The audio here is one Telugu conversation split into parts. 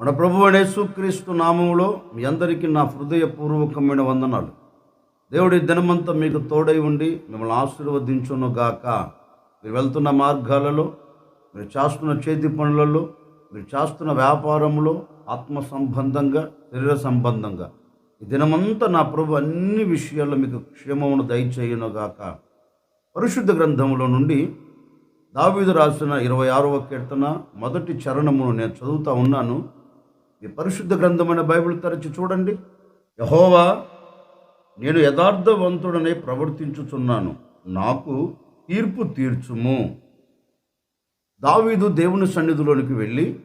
మన ప్రభు యేసుక్రీస్తు నామంలో మీ అందరికీ నా హృదయపూర్వకమైన వందనాలు. దేవుడి దినమంతా మీకు తోడై ఉండి మిమ్మల్ని ఆశీర్వదించును గాక. మీరు వెళ్తున్న మార్గాలలో మీరు చేస్తున్న చేతి పనులలో మీరు చేస్తున్న వ్యాపారంలో ఆత్మ సంబంధంగా శరీర సంబంధంగా. ఈ దినమంతా నా ప్రభు అన్ని విషయాల్లో మీకు క్షేమమును దయచేయును గాక. పరిశుద్ధ గ్రంథంలో నుండి దావీదు రాసిన ఇరవై ఆరవ కీర్తన మొదటి చరణమును నేను చదువుతూ ఉన్నాను. ఈ పరిశుద్ధ గ్రంథమైన బైబిల్ తెరచి చూడండి. యహోవా నేను యథార్థవంతుడనే ప్రవర్తించుచున్నాను. నాకు తీర్పు తీర్చుము. దావీదు దేవుని సన్నిధిలోనికి వెళ్ళి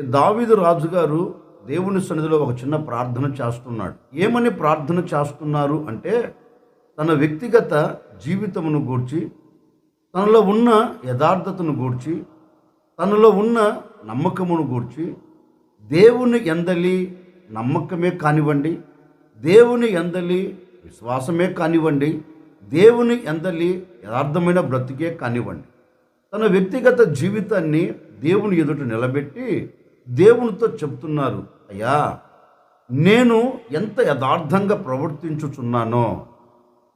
దావీదు రాజుగారు దేవుని సన్నిధిలో ఒక చిన్న ప్రార్థన చేస్తున్నాడు. ఏమని ప్రార్థన చేస్తున్నారు అంటే తన వ్యక్తిగత జీవితమును గూర్చి తనలో ఉన్న యథార్థతను గూర్చి తనలో ఉన్న నమ్మకమును గూర్చి దేవుని ఎందలి నమ్మకమే కానివ్వండి దేవుని ఎందలి విశ్వాసమే కానివ్వండి దేవుని ఎందలి యథార్థమైన బ్రతికే కానివ్వండి. తన వ్యక్తిగత జీవితాన్ని దేవుని ఎదుట నిలబెట్టి దేవునితో చెప్తున్నారు అయ్యా నేను ఎంత యథార్థంగా ప్రవర్తించుచున్నానో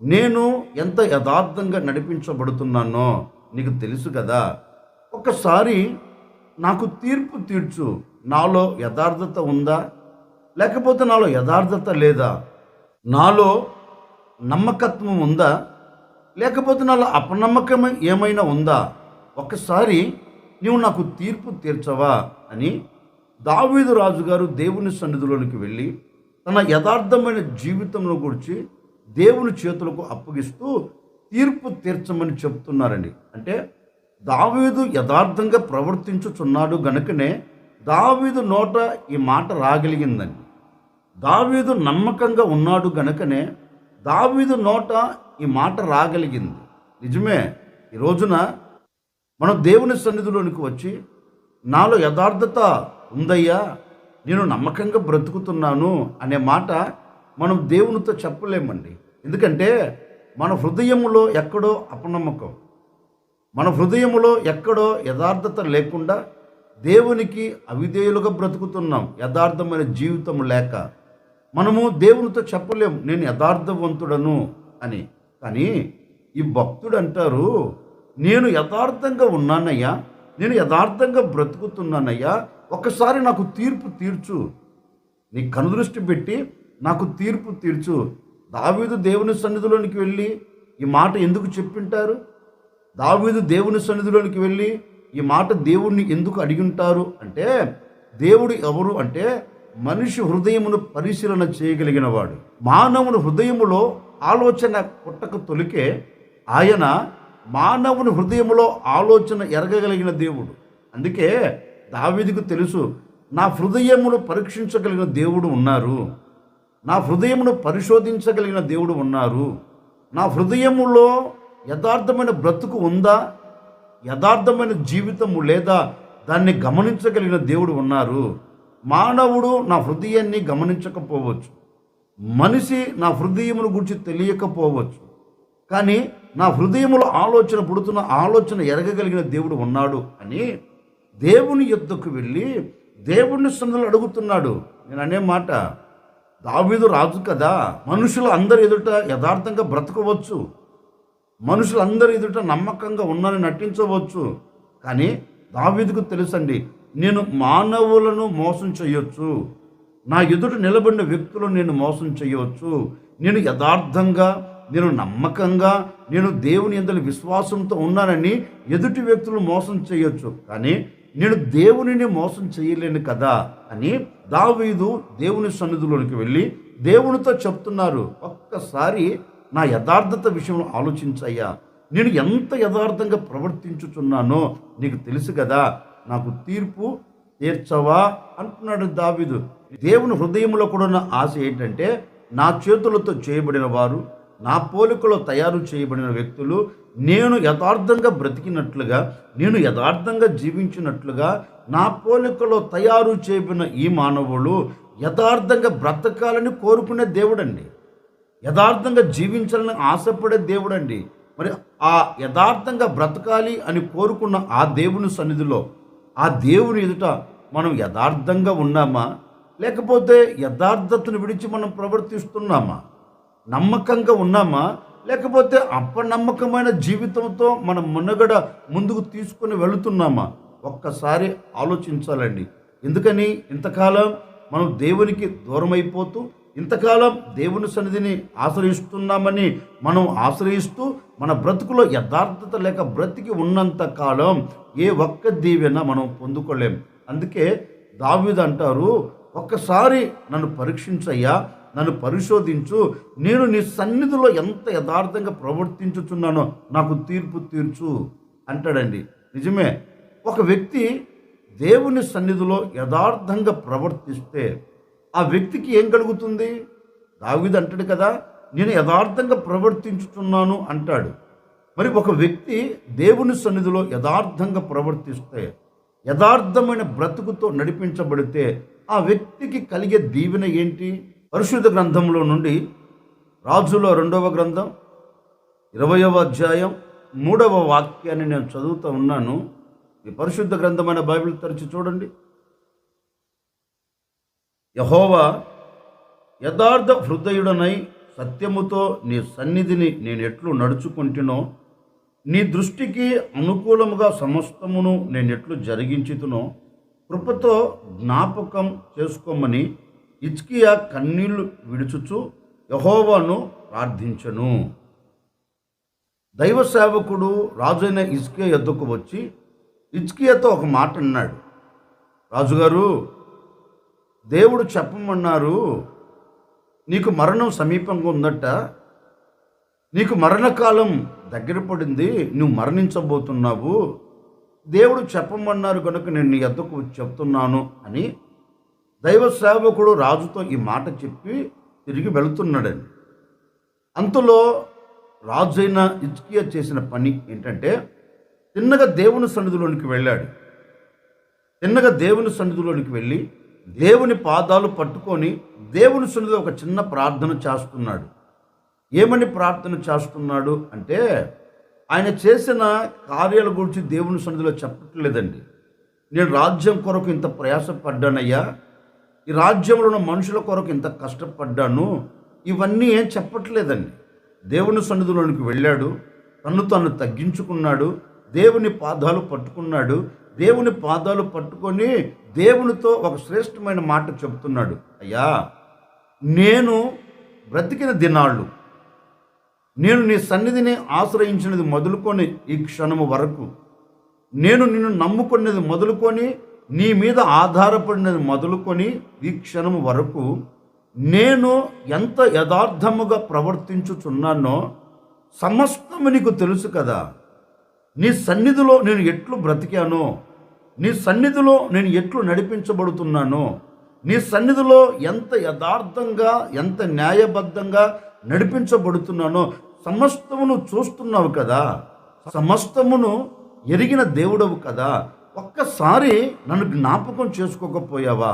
నేను ఎంత యథార్థంగా నడిపించబడుతున్నానో నీకు తెలుసు కదా. ఒకసారి నాకు తీర్పు తీర్చు. నాలో యథార్థత ఉందా? లేకపోతే నాలో యథార్థత లేదా? నాలో నమ్మకత్వం ఉందా? లేకపోతే నాలో అపనమ్మకం ఏమైనా ఉందా? ఒకసారి నీవు నాకు తీర్పు తీర్చవా అని దావీదు రాజుగారు దేవుని సన్నిధిలోనికి వెళ్ళి తన యథార్థమైన జీవితంలో గురించి దేవుని చేతులకు అప్పగిస్తూ తీర్పు తీర్చమని చెప్తున్నారండి. అంటే దావీదు యథార్థంగా ప్రవర్తించుచున్నాడు గనుకనే దావీదు నోట ఈ మాట రాగలిగిందండి. దావీదు నమ్మకంగా ఉన్నాడు గనుకనే దావీదు నోట ఈ మాట రాగలిగింది. నిజమే ఈ రోజున మనం దేవుని సన్నిధిలోనికి వచ్చి నాలో యథార్థత ఉందయ్యా నేను నమ్మకంగా బ్రతుకుతున్నాను అనే మాట మనం దేవునితో చెప్పలేమండి. ఎందుకంటే మన హృదయంలో ఎక్కడో అపనమ్మకం. మన హృదయములో ఎక్కడో యథార్థత లేకుండా దేవునికి అవిధేయులుగా బ్రతుకుతున్నాం. యథార్థమైన జీవితం లేక మనము దేవునితో చెప్పలేం నేను యథార్థవంతుడను అని. కానీ ఈ భక్తుడు అంటారు నేను యథార్థంగా ఉన్నానయ్యా నేను యథార్థంగా బ్రతుకుతున్నానయ్యా ఒకసారి నాకు తీర్పు తీర్చు. నీ కనుదృష్టి పెట్టి నాకు తీర్పు తీర్చు. దావీదు దేవుని సన్నిధిలోనికి వెళ్ళి ఈ మాట ఎందుకు చెప్పింటారు? దావీదు దేవుని సన్నిధిలోనికి వెళ్ళి ఈ మాట దేవుణ్ణి ఎందుకు అడిగి ఉంటారు అంటే దేవుడు ఎవరు అంటే మనిషి హృదయమును పరిశీలన చేయగలిగినవాడు. మానవుని హృదయములో ఆలోచన పుట్టక తొలికే ఆయన మానవుని హృదయములో ఆలోచన ఎరగగలిగిన దేవుడు. అందుకే దావీదికి తెలుసు నా హృదయమును పరీక్షించగలిగిన దేవుడు ఉన్నారు. నా హృదయమును పరిశోధించగలిగిన దేవుడు ఉన్నారు. నా హృదయములో యథార్థమైన బ్రతుకు ఉందా? యథార్థమైన జీవితము లేదా? దాన్ని గమనించగలిగిన దేవుడు ఉన్నారు. మానవుడు నా హృదయాన్ని గమనించకపోవచ్చు. మనిషి నా హృదయమును గురించి తెలియకపోవచ్చు. కానీ నా హృదయములో ఆలోచన పుడుతున్న ఆలోచన ఎరగగలిగిన దేవుడు ఉన్నాడు అని దేవుని యుద్ధకు వెళ్ళి దేవుని సందులు అడుగుతున్నాడు. నేను అనే మాట దావీదు రాజు కదా? మనుషులు అందరి ఎదుట యథార్థంగా బ్రతకవచ్చు. మనుషులందరి ఎదుట నమ్మకంగా ఉన్నారని నటించవచ్చు. కానీ దావీదుకు తెలుసండి నేను మానవులను మోసం చేయొచ్చు. నా ఎదుట నిలబడిన వ్యక్తులను నేను మోసం చేయవచ్చు నేను యథార్థంగా నేను నమ్మకంగా నేను దేవుని ఎందరి విశ్వాసంతో ఉన్నానని ఎదుటి వ్యక్తులు మోసం చేయొచ్చు. కానీ నేను దేవునిని మోసం చేయలేను కదా అని దావీదు దేవుని సన్నిధిలోనికి వెళ్ళి దేవునితో చెప్తున్నారు. ఒక్కసారి నా యథార్థత విషయంలో ఆలోచించయ్యా. నేను ఎంత యథార్థంగా ప్రవర్తించుచున్నానో నీకు తెలుసు కదా. నాకు తీర్పు తీర్చవా అంటున్నాడు దావిదు. దేవుని హృదయంలో కూడా ఉన్న ఆశ ఏంటంటే నా చేతులతో చేయబడిన వారు నా పోలికలో తయారు చేయబడిన వ్యక్తులు నేను యథార్థంగా బ్రతికినట్లుగా నేను యథార్థంగా జీవించినట్లుగా నా పోలికలో తయారు చేయబడిన ఈ మానవులు యథార్థంగా బ్రతకాలని కోరుకునే దేవుడండి. యథార్థంగా జీవించాలని ఆశపడే దేవుడండి. మరి ఆ యథార్థంగా బ్రతకాలి అని కోరుకున్న ఆ దేవుని సన్నిధిలో ఆ దేవుని ఎదుట మనం యథార్థంగా ఉన్నామా? లేకపోతే యథార్థతను విడిచి మనం ప్రవర్తిస్తున్నామా? నమ్మకంగా ఉన్నామా? లేకపోతే అపనమ్మకమైన జీవితంతో మనం మునగడ ముందుకు తీసుకొని వెళుతున్నామా? ఒక్కసారి ఆలోచించాలండి. ఎందుకని? ఇంతకాలం మనం దేవునికి దూరం అయిపోతూ ఇంతకాలం దేవుని సన్నిధిని ఆశ్రయిస్తున్నామని మనం ఆశ్రయిస్తూ మన బ్రతుకులో యథార్థత లేక బ్రతికి ఉన్నంత కాలం ఏ ఒక్క దీవెన మనం పొందుకోలేం. అందుకే దావీదు అంటారు ఒక్కసారి నన్ను పరీక్షించయ్యా నన్ను పరిశోధించు నేను నీ సన్నిధిలో ఎంత యథార్థంగా ప్రవర్తించుచున్నానో నాకు తీర్పు తీర్చు అంటాడండి. నిజమే ఒక వ్యక్తి దేవుని సన్నిధిలో యథార్థంగా ప్రవర్తిస్తే ఆ వ్యక్తికి ఏం కలుగుతుంది? దావిది అంటాడు కదా నేను యథార్థంగా ప్రవర్తించుతున్నాను అంటాడు. మరి ఒక వ్యక్తి దేవుని సన్నిధిలో యథార్థంగా ప్రవర్తిస్తే యథార్థమైన బ్రతుకుతో నడిపించబడితే ఆ వ్యక్తికి కలిగే దీవెన ఏంటి? పరిశుద్ధ గ్రంథంలో నుండి రాజుల రెండవ గ్రంథం ఇరవయవ అధ్యాయం మూడవ వాక్యాన్ని నేను చదువుతూ ఉన్నాను. ఈ పరిశుద్ధ గ్రంథమైన బైబిల్ తరచి చూడండి. యహోవా యథార్థ హృదయుడనై సత్యముతో నీ సన్నిధిని నేను ఎట్లు నడుచుకుంటునో నీ దృష్టికి అనుకూలముగా సమస్తమును నేను ఎట్లు జరిగించుతునో కృపతో జ్ఞాపకం చేసుకోమని ఇచ్కియా కన్నీళ్ళు విడుచుచు యహోవాను ప్రార్థించను. దైవ సేవకుడు రాజైన ఇస్కియా ఎద్దుకు వచ్చి ఇచ్కియాతో ఒక మాట అన్నాడు. రాజుగారు దేవుడు చెప్పమన్నారు నీకు మరణం సమీపంగా ఉందట. నీకు మరణకాలం దగ్గర పడింది నువ్వు మరణించబోతున్నావు. దేవుడు చెప్పమన్నారు కనుక నేను నీ ఎద్దకు చెప్తున్నాను అని దైవ సేవకుడు రాజుతో ఈ మాట చెప్పి తిరిగి వెళుతున్నాడని అంతలో రాజైన ఇచ్కియా చేసిన పని ఏంటంటే తిన్నగా దేవుని సన్నిధిలోనికి వెళ్ళాడు. తిన్నగా దేవుని సన్నిధిలోనికి వెళ్ళి దేవుని పాదాలు పట్టుకొని దేవుని సన్నిధిలో ఒక చిన్న ప్రార్థన చేస్తున్నాడు. ఏమని ప్రార్థన చేస్తున్నాడు అంటే ఆయన చేసిన కార్యాల గురించి దేవుని సన్నిధిలో చెప్పట్లేదండి. నేను రాజ్యం కొరకు ఇంత ప్రయాసపడ్డానయ్యా. ఈ రాజ్యంలో ఉన్న మనుషుల కొరకు ఇంత కష్టపడ్డాను. ఇవన్నీ ఏం చెప్పట్లేదండి. దేవుని సన్నిధిలోనికి వెళ్ళాడు. తన్ను తను తగ్గించుకున్నాడు. దేవుని పాదాలు పట్టుకున్నాడు. దేవుని పాదాలు పట్టుకొని దేవునితో ఒక శ్రేష్టమైన మాట చెబుతున్నాడు. అయ్యా నేను బ్రతికిన దినాళ్ళు నేను నీ సన్నిధిని ఆశ్రయించినది మొదలుకొని ఈ క్షణము వరకు నేను నిన్ను నమ్ముకున్నది మొదలుకొని నీ మీద ఆధారపడినది మొదలుకొని ఈ క్షణము వరకు నేను ఎంత యథార్థముగా ప్రవర్తించుచున్నానో సమస్తము నీకు తెలుసు కదా. నీ సన్నిధిలో నేను ఎట్లు బ్రతికానో నీ సన్నిధిలో నేను ఎట్లు నడిపించబడుతున్నానో నీ సన్నిధిలో ఎంత యథార్థంగా ఎంత న్యాయబద్ధంగా నడిపించబడుతున్నానో సమస్తమును చూస్తున్నావు కదా. సమస్తమును ఎరిగిన దేవుడవు కదా. ఒక్కసారి నన్ను జ్ఞాపకం చేసుకోకపోయావా?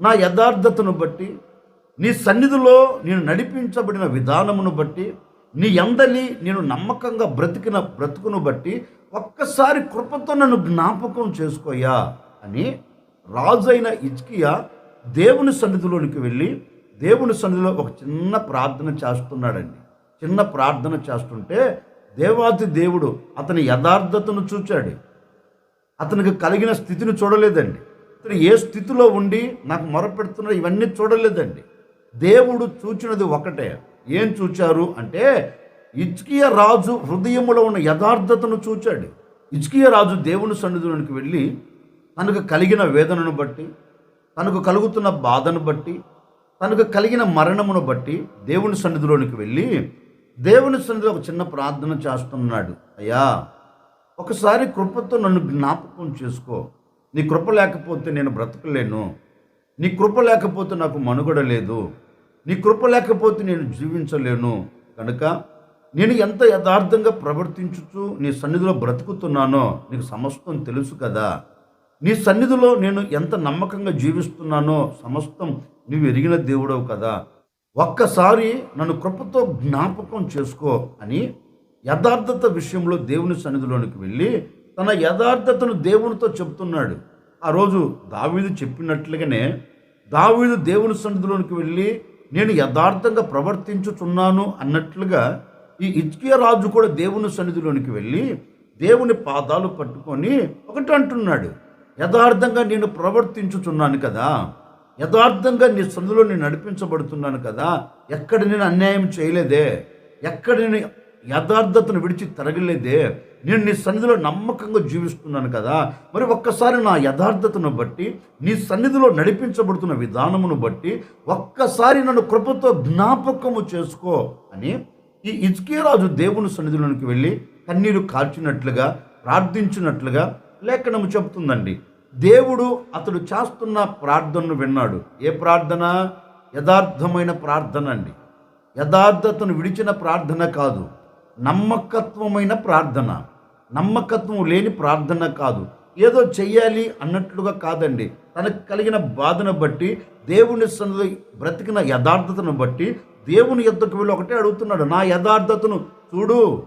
నా యథార్థతను బట్టి నీ సన్నిధిలో నేను నడిపించబడిన విధానమును బట్టి నీ అందలి నేను నమ్మకంగా బ్రతికిన బ్రతుకును బట్టి ఒక్కసారి కృపతో నన్ను జ్ఞాపకం చేసుకోయా అని రాజైన ఇజ్కియా దేవుని సన్నిధిలోనికి వెళ్ళి దేవుని సన్నిధిలో ఒక చిన్న ప్రార్థన చేస్తున్నాడండి. చిన్న ప్రార్థన చేస్తుంటే దేవాది దేవుడు అతని యథార్థతను చూచాడు. అతనికి కలిగిన స్థితిని చూడలేదండి. అతను ఏ స్థితిలో ఉండి నాకు మొరపెడుతున్నాడు ఇవన్నీ చూడలేదండి. దేవుడు చూచినది ఒకటే. ఏం చూచారు అంటే ఇచ్కియ రాజు హృదయములో ఉన్న యథార్థతను చూచాడు. ఇచ్కియ రాజు దేవుని సన్నిధులకు వెళ్ళి తనకు కలిగిన వేదనను బట్టి తనకు కలుగుతున్న బాధను బట్టి తనకు కలిగిన మరణమును బట్టి దేవుని సన్నిధిలోనికి వెళ్ళి దేవుని సన్నిధిలో ఒక చిన్న ప్రార్థన చేస్తున్నాడు. అయ్యా ఒకసారి కృపతో నన్ను జ్ఞాపకం చేసుకో. నీ కృప లేకపోతే నేను బ్రతకలేను. నీ కృప లేకపోతే నాకు మనుగడ లేదు. నీ కృప లేకపోతే నేను జీవించలేను. కనుక నేను ఎంత యథార్థంగా ప్రవర్తించుచు నీ సన్నిధిలో బ్రతుకుతున్నానో నీకు సమస్తం తెలుసు కదా. నీ సన్నిధిలో నేను ఎంత నమ్మకంగా జీవిస్తున్నానో సమస్తం నువ్వు ఎరిగిన దేవుడవు కదా. ఒక్కసారి నన్ను కృపతో జ్ఞాపకం చేసుకో అని యథార్థత విషయంలో దేవుని సన్నిధిలోనికి వెళ్ళి తన యథార్థతను దేవునితో చెప్తున్నాడు ఆ రోజు దావీదు చెప్పినట్లుగానే దావీదు దేవుని సన్నిధిలోనికి వెళ్ళి నేను యథార్థంగా ప్రవర్తించుచున్నాను అన్నట్లుగా ఈ ఇజ్కియా రాజు కూడా దేవుని సన్నిధిలోనికి వెళ్ళి దేవుని పాదాలు పట్టుకొని ఒకటి అంటున్నాడు యథార్థంగా నేను ప్రవర్తించుచున్నాను కదా యథార్థంగా నీ సందులో నేను నడిపించబడుతున్నాను కదా ఎక్కడ నేను అన్యాయం చేయలేదే ఎక్కడ నేను యథార్థతను విడిచి తరగలేదే నేను నీ సన్నిధిలో నమ్మకంగా జీవిస్తున్నాను కదా మరి ఒక్కసారి నా యథార్థతను బట్టి నీ సన్నిధిలో నడిపించబడుతున్న విధానమును బట్టి ఒక్కసారి నన్ను కృపతో జ్ఞాపకము చేసుకో అని ఈ ఇజ్కే దేవుని సన్నిధిలోనికి వెళ్ళి కన్నీరు కాల్చినట్లుగా ప్రార్థించినట్లుగా లేఖనము చెబుతుందండి. దేవుడు అతడు చేస్తున్న ప్రార్థనను విన్నాడు. ఏ ప్రార్థన? యథార్థమైన ప్రార్థన అండి. యథార్థతను విడిచిన ప్రార్థన కాదు. నమ్మకత్వమైన ప్రార్థన. నమ్మకత్వం లేని ప్రార్థన కాదు. ఏదో చెయ్యాలి అన్నట్లుగా కాదండి. తనకు కలిగిన బాధను బట్టి దేవుని సన్నిధి బ్రతికిన యథార్థతను బట్టి దేవుని యుద్ధకు వెళ్ళి ఒకటే అడుగుతున్నాడు నా యథార్థతను చూడు.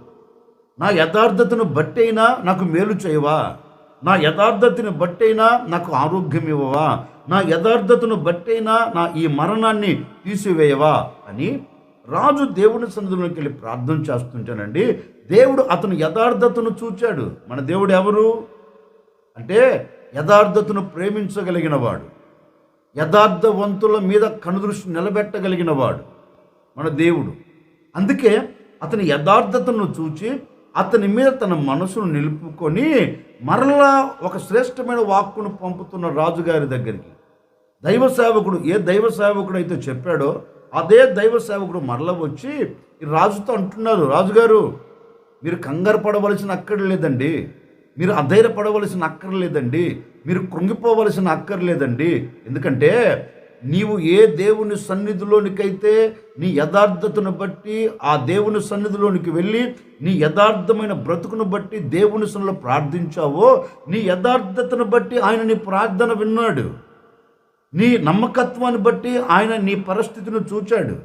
నా యథార్థతను బట్టైనా నాకు మేలు చేయవా? నా యథార్థతను బట్టైనా నాకు ఆరోగ్యం ఇవ్వవా? నా యథార్థతను బట్టైనా నా ఈ మరణాన్ని తీసివేయవా? అని రాజు దేవుని సన్నిధిలోకి వెళ్ళి ప్రార్థన చేస్తుంటానండి దేవుడు అతను యథార్థతను చూచాడు. మన దేవుడు ఎవరు? అంటే యథార్థతను ప్రేమించగలిగిన వాడు యథార్థవంతుల మీద కనుదృష్టి నిలబెట్టగలిగిన వాడు. మన దేవుడు. అందుకే అతని యథార్థతను చూచి అతని మీద తన మనసును నిలుపుకొని మరలా ఒక శ్రేష్టమైన వాక్కును పంపుతున్న రాజుగారి దగ్గరికి. దైవ సేవకుడు ఏ దైవ సేవకుడు అయితే చెప్పాడో అదే దైవ సేవకుడు మరల వచ్చి రాజుతో అంటున్నారు రాజుగారు మీరు కంగారు పడవలసిన అక్కడ లేదండి. మీరు అధైర్యపడవలసిన అక్కర్లేదండి మీరు కృంగిపోవలసిన అక్కర్లేదండి ఎందుకంటే నీవు ఏ దేవుని సన్నిధిలోనికైతే నీ యథార్థతను బట్టి ఆ దేవుని సన్నిధిలోనికి వెళ్ళి నీ యథార్థమైన బ్రతుకును బట్టి దేవుని సన్నిలో ప్రార్థించావో నీ యథార్థతను బట్టి ఆయన నీ ప్రార్థన విన్నాడు. నీ నమ్మకత్వాన్ని బట్టి ఆయన నీ పరిస్థితిని చూచాడు.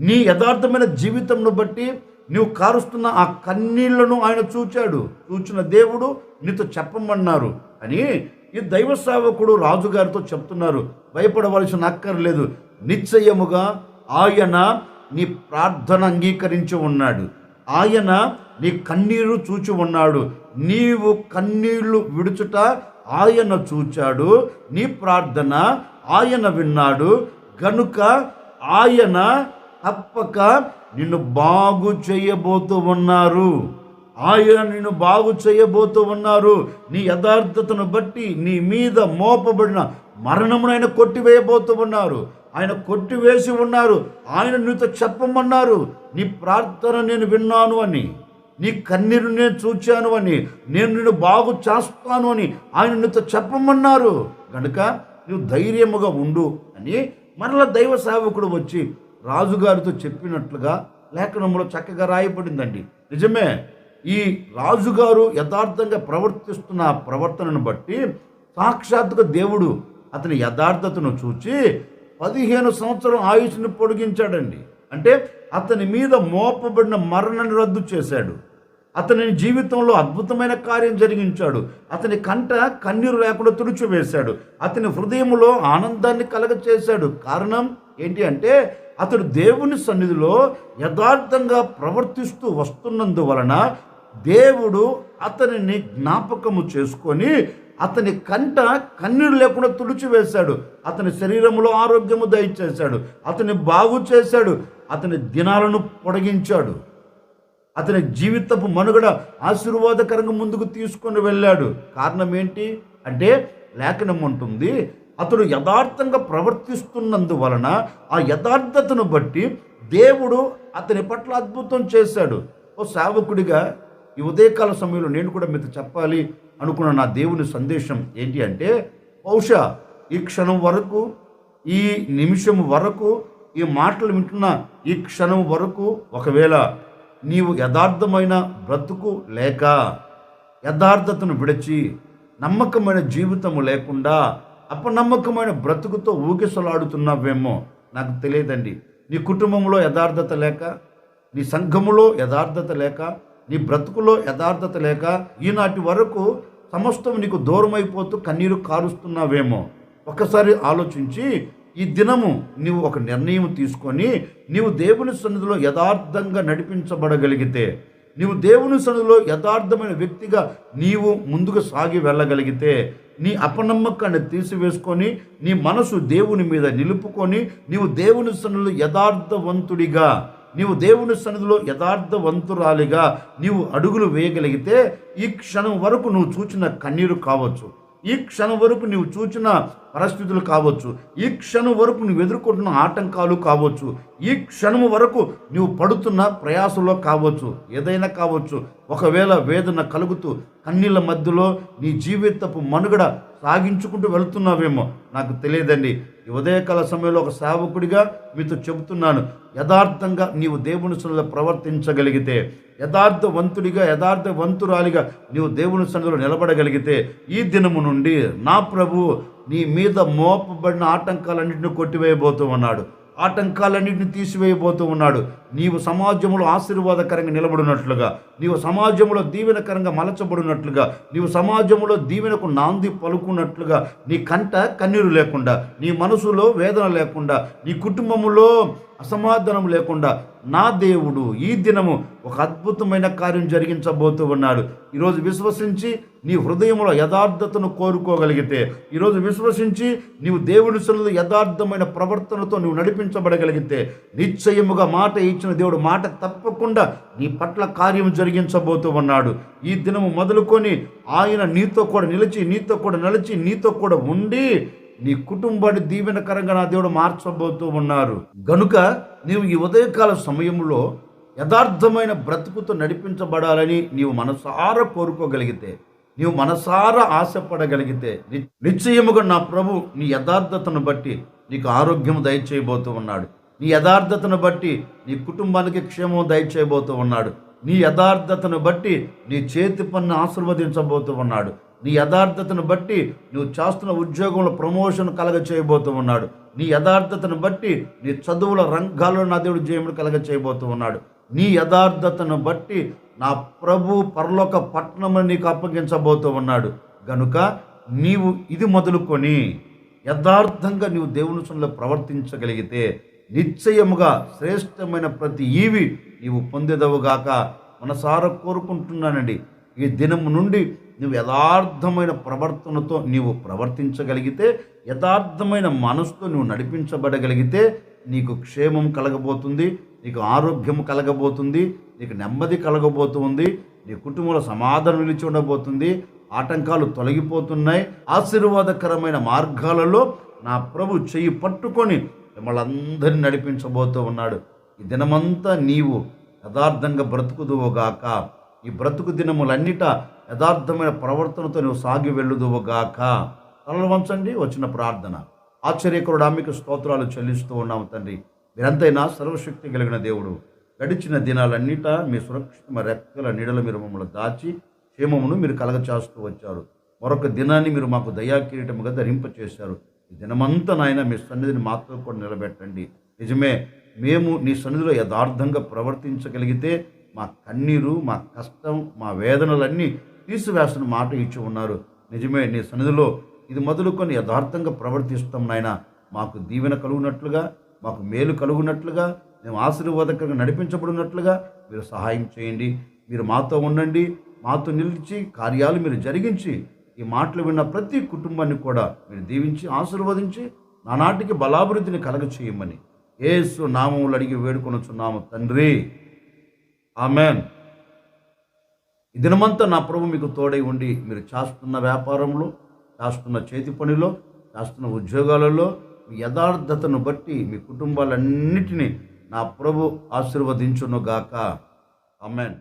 నీ యథార్థమైన జీవితంను బట్టి నీవు కారుస్తున్న ఆ కన్నీళ్ళను ఆయన చూచాడు. చూచిన దేవుడు నీతో చెప్పమన్నారు అని ఈ దైవ సేవకుడు రాజుగారితో చెప్తున్నారు భయపడవలసిన అక్కర్లేదు. నిశ్చయముగా ఆయన నీ ప్రార్థన అంగీకరించి ఉన్నాడు. ఆయన నీ కన్నీరు చూచి ఉన్నాడు. నీవు కన్నీళ్ళు విడుచుట ఆయన చూచాడు. నీ ప్రార్థన ఆయన విన్నాడు. గనుక ఆయన తప్పక నిన్ను బాగు చేయబోతూ ఉన్నారు. ఆయన నిన్ను బాగు చేయబోతూ ఉన్నారు. నీ యథార్థతను బట్టి నీ మీద మోపబడిన మరణమును ఆయన కొట్టివేయబోతూ ఉన్నారు. ఆయన కొట్టివేసి ఉన్నారు. ఆయన నీతో చెప్పమన్నారు. నీ ప్రార్థన నేను విన్నాను అని నీ కన్నీరు నేను చూచాను అని నేను నిన్ను బాగు చేస్తాను అని ఆయన నీతో చెప్పమన్నారు. కనుక నువ్వు ధైర్యముగా ఉండు అని మరలా దైవ సేవకుడు వచ్చి రాజుగారితో చెప్పినట్లుగా లేఖనంలో చక్కగా రాయబడిందండి. నిజమే? ఈ రాజుగారు యథార్థంగా ప్రవర్తిస్తున్న ప్రవర్తనను బట్టి సాక్షాత్తుగా దేవుడు అతని యథార్థతను చూచి పదిహేను సంవత్సరం ఆయుష్ని పొడిగించాడండి. అంటే అతని మీద మోపబడిన మరణాన్ని రద్దు చేశాడు. అతని జీవితంలో అద్భుతమైన కార్యం జరిగించాడు. అతని కంట కన్నీరు లేకుండా తుడిచివేశాడు. అతని హృదయంలో ఆనందాన్ని కలగచేశాడు. కారణం ఏంటి అంటే అతడు దేవుని సన్నిధిలో యథార్థంగా ప్రవర్తిస్తూ వస్తున్నందువలన దేవుడు అతనిని జ్ఞాపకము చేసుకొని అతని కంట కన్నీరు లేకుండా తుడిచివేశాడు. అతని శరీరములో ఆరోగ్యము దయచేశాడు. అతని బాగు చేశాడు. అతని దినాలను పొడిగించాడు. అతని జీవితపు మనుగడ ఆశీర్వాదకరంగా ముందుకు తీసుకొని వెళ్ళాడు. కారణం ఏంటి? అంటే లేఖనం ఉంటుంది అతడు యథార్థంగా ప్రవర్తిస్తున్నందువలన ఆ యథార్థతను బట్టి దేవుడు అతని పట్ల అద్భుతం చేశాడు. ఓ సేవకుడిగా ఈ ఉదయకాల సమయంలో నేను కూడా మీతో చెప్పాలి అనుకున్న నా దేవుని సందేశం ఏంటి అంటే బహుశా ఈ క్షణం వరకు ఈ నిమిషం వరకు ఈ మాటలు వింటున్న ఈ క్షణం వరకు ఒకవేళ నీవు యథార్థమైన బ్రతుకు లేక యథార్థతను విడిచి నమ్మకమైన జీవితము లేకుండా అపనమ్మకమైన బ్రతుకుతో ఊగిసలాడుతున్నావేమో నాకు తెలియదండి. నీ కుటుంబంలో యథార్థత లేక నీ సంఘములో యథార్థత లేక నీ బ్రతుకులో యథార్థత లేక ఈనాటి వరకు సమస్తం నీకు దూరమైపోతూ కన్నీరు కారుస్తున్నావేమో. ఒకసారి ఆలోచించి ఈ దినము నీవు ఒక నిర్ణయం తీసుకొని నీవు దేవుని సన్నిధిలో యథార్థంగా నడిపించబడగలిగితే నీవు దేవుని సన్నిధిలో యథార్థమైన వ్యక్తిగా నీవు ముందుకు సాగి వెళ్ళగలిగితే నీ అపనమ్మకాన్ని తీసివేసుకొని నీ మనసు దేవుని మీద నిలుపుకొని నీవు దేవుని సన్నిధిలో యథార్థవంతుడిగా నీవు దేవుని సన్నిధిలో యథార్థవంతురాలిగా నీవు అడుగులు వేయగలిగితే ఈ క్షణం వరకు నువ్వు చూచిన కన్నీరు కావచ్చు. ఈ క్షణం వరకు నీవు చూచిన పరిస్థితులు కావచ్చు. ఈ క్షణం వరకు నువ్వు ఎదుర్కొంటున్న ఆటంకాలు కావచ్చు. ఈ క్షణం వరకు నువ్వు పడుతున్న ప్రయాసంలో కావచ్చు. ఏదైనా కావచ్చు. ఒకవేళ వేదన కలుగుతూ కన్నీళ్ళ మధ్యలో నీ జీవితపు మనుగడ సాగించుకుంటూ వెళుతున్నావేమో నాకు తెలియదండి. ఉదయకాల సమయంలో ఒక సేవకుడిగా మీతో చెబుతున్నాను. యథార్థంగా నీవు దేవుని సన్నిధిలో ప్రవర్తించగలిగితే యథార్థవంతుడిగా యథార్థవంతురాలిగా నీవు దేవుని సన్నిధిలో నిలబడగలిగితే ఈ దినము నుండి నా ప్రభు నీ మీద మోపబడిన ఆటంకాలన్నింటినీ కొట్టివేయబోతూ ఉన్నాడు. ఆటంకాలన్నింటిని తీసివేయబోతూ ఉన్నాడు. నీవు సమాజంలో ఆశీర్వాదకరంగా నిలబడినట్లుగా నీవు సమాజంలో దీవెనకరంగా మలచబడినట్లుగా నీవు సమాజంలో దీవెనకు నాంది పలుకున్నట్లుగా నీ కంట కన్నీరు లేకుండా నీ మనసులో వేదన లేకుండా నీ కుటుంబములో అసమాధానం లేకుండా నా దేవుడు ఈ దినము ఒక అద్భుతమైన కార్యం జరిగించబోతూ ఉన్నాడు. ఈరోజు విశ్వసించి నీ హృదయంలో యథార్థతను కోరుకోగలిగితే ఈరోజు విశ్వసించి నీవు దేవుని సెలవు యథార్థమైన ప్రవర్తనతో నువ్వు నడిపించబడగలిగితే నిశ్చయముగా మాట ఇచ్చిన దేవుడు మాట తప్పకుండా నీ పట్ల కార్యం జరిగించబోతూ ఉన్నాడు ఈ దినము మొదలుకొని ఆయన నీతో కూడా నిలిచి నీతో కూడా నిలిచి నీతో కూడా ఉండి నీ కుటుంబాన్ని దీవెనకరంగా నా దేవుడు మార్చబోతూ ఉన్నారు గనుక నీవు ఈ ఉదయకాల సమయంలో యథార్థమైన బ్రతుకుతో నడిపించబడాలని నీవు మనసారా కోరుకోగలిగితే నీవు మనసారా ఆశపడగలిగితే నిశ్చయముగా నా ప్రభు నీ యథార్థతను బట్టి నీకు ఆరోగ్యం దయచేయబోతూ ఉన్నాడు నీ యథార్థతను బట్టి నీ కుటుంబానికి క్షేమం దయచేయబోతూ ఉన్నాడు. నీ యథార్థతను బట్టి నీ చేతి పన్ను ఆశీర్వదించబోతూ ఉన్నాడు. నీ యథార్థతను బట్టి నువ్వు చేస్తున్న ఉద్యోగంలో ప్రమోషన్ కలగ చేయబోతూ ఉన్నాడు. నీ యథార్థతను బట్టి నీ చదువుల రంగాల్లో నా దేవుడు జయముడు కలగ చేయబోతూ ఉన్నాడు. నీ యథార్థతను బట్టి నా ప్రభు పరలోక పట్టణము నీకు అప్పగించబోతూ ఉన్నాడు. గనుక నీవు ఇది మొదలుకొని యథార్థంగా నీవు దేవుని సన్నిధిలో ప్రవర్తించగలిగితే నిశ్చయముగా శ్రేష్టమైన ప్రతి ఈవి నీవు పొందేదవుగాక మనసార కోరుకుంటున్నానండి. ఈ దినము నుండి నువ్వు యథార్థమైన ప్రవర్తనతో నీవు ప్రవర్తించగలిగితే యథార్థమైన మనసుతో నువ్వు నడిపించబడగలిగితే నీకు క్షేమం కలగబోతుంది నీకు ఆరోగ్యం కలగబోతుంది నీకు నెమ్మది కలగబోతుంది నీ కుటుంబంలో సమాధానం నిలిచి ఉండబోతుంది ఆటంకాలు తొలగిపోతున్నాయి. ఆశీర్వాదకరమైన మార్గాలలో నా ప్రభు చెయ్యి పట్టుకొని మిమ్మల్ని అందరినీ నడిపించబోతూ ఉన్నాడు. ఈ దినమంతా నీవు యథార్థంగా బ్రతుకుదువుగాక ఈ బ్రతుకు దినములన్నిట యథార్థమైన ప్రవర్తనతో నువ్వు సాగి వెళ్ళుదువుగాక తలలు వంచండి వచ్చిన ప్రార్థన. ఆశ్చర్యకరుడు స్తోత్రాలు చెల్లిస్తూ ఉన్నాము తండ్రి. మీరంతైనా సర్వశక్తి కలిగిన దేవుడు. గడిచిన దినాలన్నిట మీ సురక్షిత రెక్కల నీడల మీరు మమ్మల్ని దాచి క్షేమమును మీరు కలగచేస్తూ వచ్చారు. మరొక దినాన్ని మీరు మాకు దయాకిరీటముగా ధరింపచేశారు. ఈ దినమంతా నాయన మీ సన్నిధిని మాతో కూడా నిలబెట్టండి. నిజమే మేము నీ సన్నిధిలో యథార్థంగా ప్రవర్తించగలిగితే మా కన్నీరు మా కష్టం మా వేదనలన్నీ తీసివేసిన మాట ఇచ్చి ఉన్నారు. నిజమే నీ సన్నిధిలో ఇది మొదలుకొని యథార్థంగా ప్రవర్తిస్తాం నాయన. మాకు దీవెన కలుగునట్లుగా మాకు మేలు కలుగునట్లుగా మేము ఆశీర్వాదకరంగా నడిపించబడినట్లుగా మీరు సహాయం చేయండి. మీరు మాతో ఉండండి మాతో నిలిచి కార్యాలు మీరు జరిగించి ఈ మాటలు విన్న ప్రతి కుటుంబాన్ని కూడా మీరు దీవించి ఆశీర్వదించి నానాటికి బలాభివృద్ధిని కలగ చేయమని ఏసు నామములు అడిగి వేడుకొనొచ్చున్నాము తండ్రి. ఆమెన్. ఈ దినమంతా నా ప్రభు మీకు తోడై ఉండి మీరు చేస్తున్న వ్యాపారంలో చేస్తున్న చేతి పనిలో చేస్తున్న ఉద్యోగాలలో మీ యథార్థతను బట్టి మీ కుటుంబాలన్నిటినీ నా ప్రభు ఆశీర్వదించునుగాక ఆమెన్.